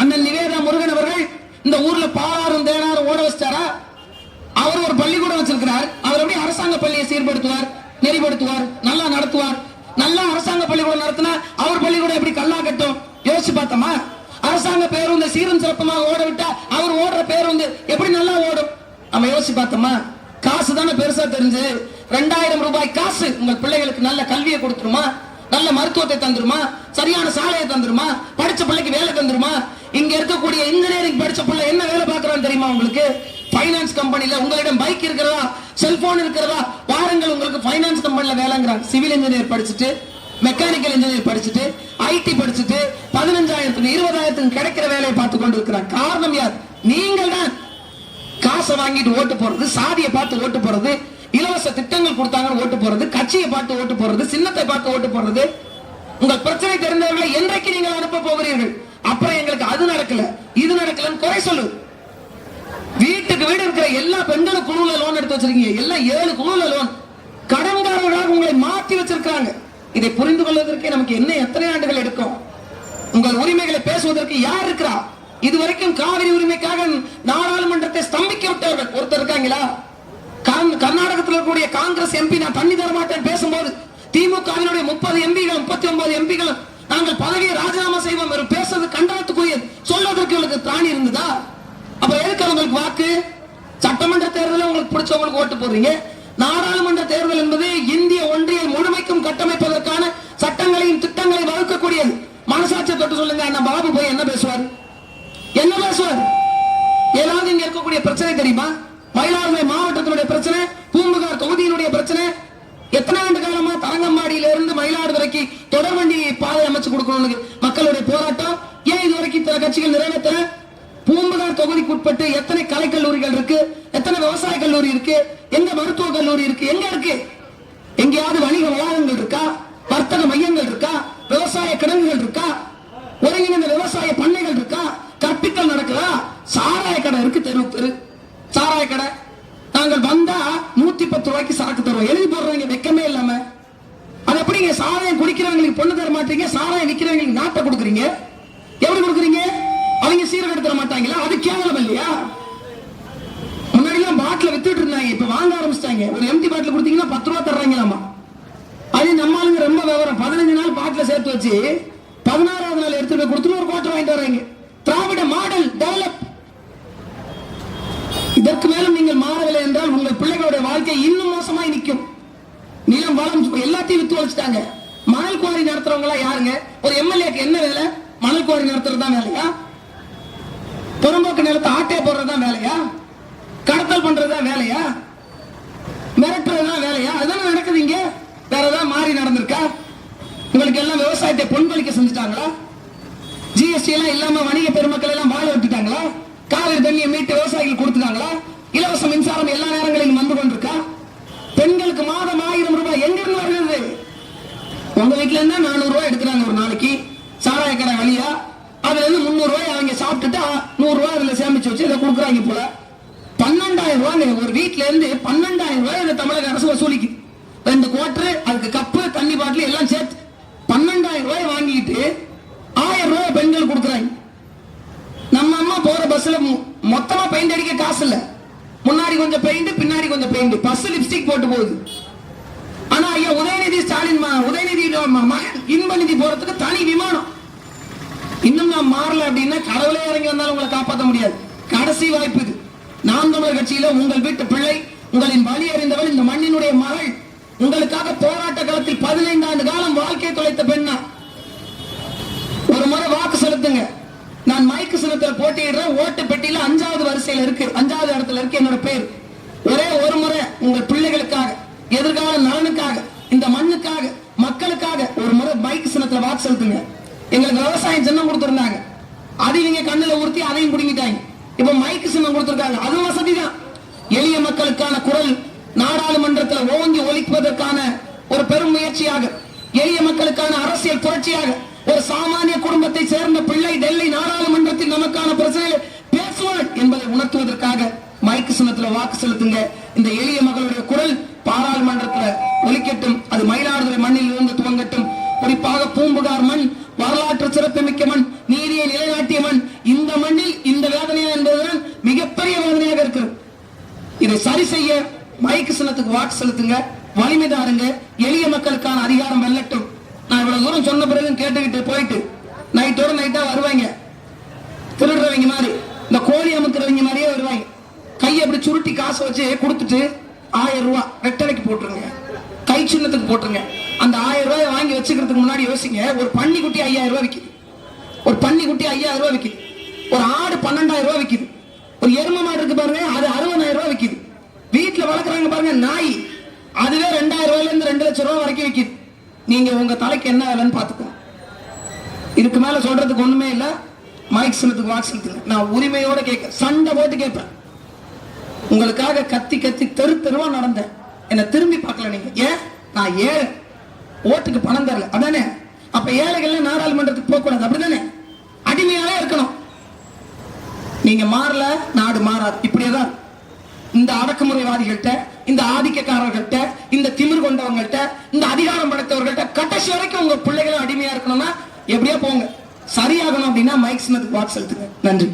அண்ணன் நிவேதா முருகன் அவர்கள் இந்த ஊர்ல பாலாறும் தேனாரும் ஓட வச்சிட்டாரா? அவர் ஒரு பள்ளிக்கூடம் வச்சிருக்கிறார். அவர் எப்படி அரசாங்க பள்ளியை சீர்படுத்துவார் நெறிப்படுத்துவார் நல்லா நடத்துவார் நல்லா அரசாங்க பள்ளிக்கூடம் நடத்தினா அவர் பள்ளிக்கூடம் எப்படி கல்லா கட்டும்? யோசிச்சு பார்த்தோமா? அரசாங்க பேருந்து சீரும் சிறப்பமாக ஓட விட்டா அவர் ஓடுற பேருந்து எப்படி நல்லா ஓடும்? நம்ம யோசிச்சு பார்த்தோமா? காசு தானே பெருசா தெரிஞ்சு. ரெண்டாயிரம் ரூபாய் காசு உங்கள் பிள்ளைகளுக்கு நல்ல கல்வியை கொடுத்துருமா? நல்ல மருத்துவத்தை தந்துருமா? சரியான சாலையை தந்துருமா? படிச்ச பிள்ளைக்கு வேலை தந்துருமா? இங்க இருக்கக்கூடிய இன்ஜினியரிங் படிச்ச பிள்ளை என்ன வேலை பார்க்கறான்னு தெரியுமா உங்களுக்கு? பைனான்ஸ் கம்பெனில உங்களிடம் பைக் இருக்கிறதா? செல்போன் இருக்கிறதா? வாருங்கள் உங்களுக்கு ஃபைனான்ஸ் கம்பெனில வேலைங்கிறாங்க. சிவில் இன்ஜினியர் படிச்சுட்டு மெக்கானிக்கல் இன்ஜினியர் படிச்சுட்டு ஐடி படிச்சுட்டு பதினஞ்சாயிரத்துக்கு இருபதாயிரத்துக்கு கிடைக்கிற வேலையை பார்த்து கொண்டு இருக்கிறாங்க காரணம் யார்? நீங்கள் தான் காசை வாங்கிட்டு ஓட்டு போறது சாதியை பார்த்து ஓட்டு போறது இலவச திட்டங்கள் கொடுத்தாங்கன்னு ஓட்டு போறது கட்சியை பார்த்து ஓட்டு போறது சின்னத்தை பார்த்து ஓட்டு போறது உங்கள் பிரச்சனை தெரிந்தவர்களை என்றைக்கு நீங்கள் அனுப்ப போகிறீர்கள்? அப்புறம் எங்களுக்கு அது நடக்கல இது நடக்கலன்னு குறை சொல்லு. வீட்டுக்கு வீடு இருக்கிற எல்லா பெண்களும் குழுல லோன் எடுத்து வச்சிருக்கீங்க. எல்லாம் ஏழு குழுல லோன் கடன்காரர்களாக உங்களை மாத்தி வச்சிருக்காங்க இதை புரிந்து கொள்வதற்கே நமக்கு என்ன எத்தனை ஆண்டுகள் எடுக்கும்? உங்கள் உரிமைகளை பேசுவதற்கு யார் இருக்கிறா? இதுவரைக்கும் காவிரி உரிமைக்காக நாடாளுமன்றத்தை ஸ்தம்பிக்க விட்டவர்கள். ஒருத்தர் இருக்காங்களா? கர்நாடகத்தில் இருக்கக்கூடிய காங்கிரஸ் எம்பி நான் தண்ணி தர மாட்டேன் பேசும்போது திமுகவினுடைய முப்பது எம்பிகள் முப்பத்தி ஒன்பது எம்பிகள் நாங்கள் பதவியை ராஜினாமா செய்வோம் என்று பேசுறது கண்டனத்துக்குரியது. சொல்வதற்கு உங்களுக்கு பிராணி இருந்ததா? அப்ப எதுக்கு அவங்களுக்கு வாக்கு? சட்டமன்ற தேர்தலில் உங்களுக்கு பிடிச்சவங்களுக்கு ஓட்டு போடுறீங்க. நாடாளுமன்ற தேர்தல் என்பது இந்திய ஒன்றியை முழுமைக்கும் கட்டமைப்பதற்கான சட்டங்களையும் திட்டங்களையும் வகுக்கக்கூடியது. மனசாட்சியை தொட்டு சொல்லுங்க என்ன பாபு போய் என்ன பேசுவார்? என்ன பேசுவார்? ஏதாவது இங்க இருக்கக்கூடிய பிரச்சனை தெரியுமா? மயிலாடுதுறை மாவட்டத்தினுடைய பிரச்சனை பூம்புகார் தொகுதியினுடைய பிரச்சனை. எத்தனை ஆண்டு காலமா தரங்கம்பாடியில இருந்து மயிலாடுதுறைக்கு தொடர்வண்டி பாதை அமைச்சு கொடுக்கணும்னு மக்களுடைய போராட்டம். ஏன் இது வரைக்கும் இத்தனை கட்சிகள் நிறைவேற்ற பூம்புகார் தொகுதிக்கு உட்பட்டு எத்தனை கலை கல்லூரிகள் இருக்கு? எத்தனை விவசாய கல்லூரி இருக்கு? எங்க மருத்துவ கல்லூரி இருக்கு? எங்க இருக்கு? எங்கேயாவது வணிக வளாகங்கள் இருக்கா? வர்த்தக மையங்கள் இருக்கா? விவசாய கிடங்குகள் இருக்கா? ஒருங்கிணைந்த விவசாய பண்ணைகள் இருக்கா? கற்பித்தல் நடக்குதா? சாராய கடை இருக்கு தெரு தெரு. சாராய கடை. நாங்கள் வந்தா நூத்தி பத்து ரூபாய்க்கு சரக்கு தருவோம். எழுதி போடுறவங்க வெக்கமே இல்லாம. அது எப்படிங்க சாராயம் குடிக்கிறவங்களுக்கு பொண்ணு தர மாட்டீங்க? சாராயம் விற்கிறவங்களுக்கு நாட்டை கொடுக்குறீங்க? எப்படி கொடுக்குறீங்க? அவங்க சீரகெடுத்து தர மாட்டாங்களா? அது கேவலம் இல்லையா? முன்னாடி எல்லாம் பாட்டில வித்துட்டு இருந்தாங்க இப்ப வாங்க ஆரம்பிச்சிட்டாங்க. ஒரு எம்டி பாட்டில் கொடுத்தீங்கன்னா பத்து ரூபா தர்றாங்களாமா? அது நம்ம ஆளுங்க ரொம்ப விவரம். பதினஞ்சு நாள் பாட்டில சேர்த்து வச்சு பதினாறாவது நாள் எடுத்துட்டு போய் கொடுத்துட்டு ஒரு கோட்டை வாங்கிட்டு வர்றாங்க. திராவிட மாடல் டெவலப் இதற்கு மேலும் நீங்கள் மாறவில்லை என்றால் உங்கள் பிள்ளைகளுடைய வாழ்க்கை இன்னும் மோசமாய் நிற்கும். நிலம் வளம் எல்லாத்தையும் வித்து வச்சுட்டாங்க மணல் குவாரி நடத்துறவங்க எல்லாம் யாருங்க? ஒரு எம்எல்ஏக்கு என்ன வேலை? மணல் குவாரி நடத்துறது தான் வேலையா? புறம்போக்கு நிலத்தை ஆட்டே போடுறது தான் வேலையா? கடத்தல் பண்றது தான் வேலையா? மிரட்டுறது தான் வேலையா? அதுதானே நடக்குது இங்க. வேற ஏதாவது மாறி நடந்திருக்கா? உங்களுக்கு எல்லாம் விவசாயத்தை பொன்பளிக்க செஞ்சுட்டாங்களா? ஜிஎஸ்டி எல்லாம் இல்லாம வணிக பெருமக்கள் எல்லாம் வாழ விட்டுட்டாங்களா? காவிரி தண்ணியை மீட்டு விவசாயிகள் கொடுத்துட்டாங்களா? இலவச மின்சாரம் எல்லா நேரங்களிலும் வந்து கொண்டிருக்கா? பெண்களுக்கு மாதம் ஆயிரம் ரூபாய் எங்க இருந்து வருகிறது? உங்க வீட்டுல இருந்தா நானூறு ரூபாய் எடுக்கிறாங்க ஒரு நாளைக்கு. சாராய கடை வழியா. அதுல இருந்து முந்நூறு ரூபாய் அவங்க சாப்பிட்டுட்டு நூறு ரூபாய் அதுல சேமிச்சு வச்சு இதை கொடுக்குறாங்க போல. பன்னெண்டாயிரம் ரூபாய் ஒரு வீட்டுல இருந்து பன்னெண்டாயிரம் ரூபாய் இந்த தமிழக அரசு வசூலிக்கு ரெண்டு குவார்டர் அதுக்கு கப்பு தண்ணி பாட்டில் எல்லாம் சேர்த்து பன்னெண்டாயிரம் ரூபாய் வாங்கிட்டு ஆயிரம் ரூபாய் பெண்கள் கொடுக்குறாங்க. பெயிண்ட் அடிக்க காசு இல்ல முன்னாடி கொஞ்சம் பெயிண்ட் பின்னாடி கொஞ்சம் பெயிண்ட் பஸ் லிப்ஸ்டிக் போட்டு போகுது ஆனா ஐயா உதயநிதி ஸ்டாலின் உதயநிதி இன்பநிதி போறதுக்கு தனி விமானம். இன்னும் நான் மாறல அப்படின்னா கடவுளே இறங்கி வந்தாலும் உங்களை காப்பாற்ற முடியாது. கடைசி வாய்ப்பு இது. நாம் தமிழர் கட்சியில உங்கள் வீட்டு பிள்ளை உங்களின் வழி அறிந்தவள் இந்த மண்ணினுடைய மகள். உங்களுக்காக போராட்ட காலத்தில் பதினைந்து ஆண்டு காலம் வாழ்க்கையை தொலைத்த பெண்ணா. ஒரு முறை வாக்கு செலுத்துங்க. நான் மைக்கு சின்னத்துல போட்டியிடுறேன் ஓட்டு பெட்டியில அஞ்சாவது வரிசையில இருக்கு. அஞ்சாவது இடத்துல இருக்கு என்னோட பேர். ஒரே ஒரு முறை உங்க பிள்ளைகளுக்காக எதிர்கால நலனுக்காக இந்த மண்ணுக்காக மக்களுக்காக ஒரு முறை மைக்கு சின்னத்துல வாக்கு செலுத்துங்க. எங்களுக்கு விவசாயம் சின்னம் கொடுத்துருந்தாங்க. அதையும் நீங்க கண்ணுல ஊர்த்தி அதையும் பிடிங்கிட்டாங்க. இப்ப மைக்கு சின்னம் கொடுத்துருக்காங்க. அது வசதி தான் எளிய மக்களுக்கான குரல் நாடாளுமன்றத்தில் ஓங்கி ஒலிப்பதற்கான ஒரு பெரும் முயற்சியாக எளிய மக்களுக்கான அரசியல் புரட்சியாக ஒரு சாமானிய குடும்பத்தை சேர்ந்த பிள்ளை சிறப்பாக பூம்புகார் மண் வரலாற்று சிறப்புமிக்க மண் நீதியை நிலைநாட்டிய மண் இந்த மண்ணில் இந்த வேதனை என்பதுதான் மிகப்பெரிய வேதனையாக இருக்கிறது. இதை சரி செய்ய மைக்கு சின்னத்துக்கு வாக்கு செலுத்துங்க வலிமை தாருங்க எளிய மக்களுக்கான அதிகாரம் வெல்லட்டும். நான் இவ்வளவு தூரம் சொன்ன பிறகு கேட்டுக்கிட்டு போயிட்டு நைட்டோட நைட்டா வருவாங்க. திருடுறவங்க மாதிரி இந்த கோழி அமுக்கிறவங்க மாதிரியே வருவாங்க. கையை அப்படி சுருட்டி காசு வச்சு கொடுத்துட்டு ஆயிரம் ரூபாய் ரெட்டடைக்கு போட்டுருங்க. கை சின்னத்துக்கு போட்டுருங்க. அந்த ஆயிரம் ரூபாய் வாங்கி வச்சுக்கிறதுக்கு முன்னாடி யோசிங்க. ஒரு பன்னி குட்டி ஐயாயிரம் ரூபாய் விற்கிது ஒரு பன்னி குட்டி ஐயாயிரம் ரூபாய் விற்கிது ஒரு ஆடு பன்னெண்டாயிரம் ரூபாய் விற்கிது ஒரு எரும மாடு இருக்கு பாருங்க அது அறுபதாயிரம் ரூபாய் விற்கிது வீட்டில் வளர்க்குறாங்க பாருங்க நாய். அதுவே ரெண்டாயிரம் ரூபாயிலேருந்து ரெண்டு லட்சம் ரூபாய் வரைக்கும் விற்கிது நீங்க உங்க தலைக்கு என்ன வேலைன்னு பார்த்துக்கோங்க. இதுக்கு மேல சொல்றதுக்கு ஒண்ணுமே இல்ல. மைக் சின்னத்துக்கு வாக்கு செலுத்துங்க நான் உரிமையோட கேட்க சண்டை போட்டு கேட்பேன். உங்களுக்காக கத்தி கத்தி தெரு தெருவா நடந்தேன். என்ன திரும்பி பார்க்கல நீங்க. ஏன்? நான் ஏழை. ஓட்டுக்கு பணம் தரல. அதானே? அப்ப ஏழைகள் நாடாளுமன்றத்துக்கு போகக்கூடாது. அப்படிதானே? அடிமையாவே இருக்கணும். நீங்க மாறல நாடு மாறாது. இப்படியேதான். இந்த அடக்குமுறைவாதிகள்கிட்ட இந்த ஆதிக்கக்காரர்கள்ட்ட இந்த திமிர் கொண்டவங்கள்ட்ட இந்த அதிகாரம் படைத்தவர்கள்ட்ட கடைசி வரைக்கும் உங்க பிள்ளைகளும் அடிமையா இருக்கணும்னா எப்படியா போங்க. சரியாகணும் அப்படின்னா மைக் சின்னத்துக்கு வாட்ஸ் செலுத்துங்க. நன்றி.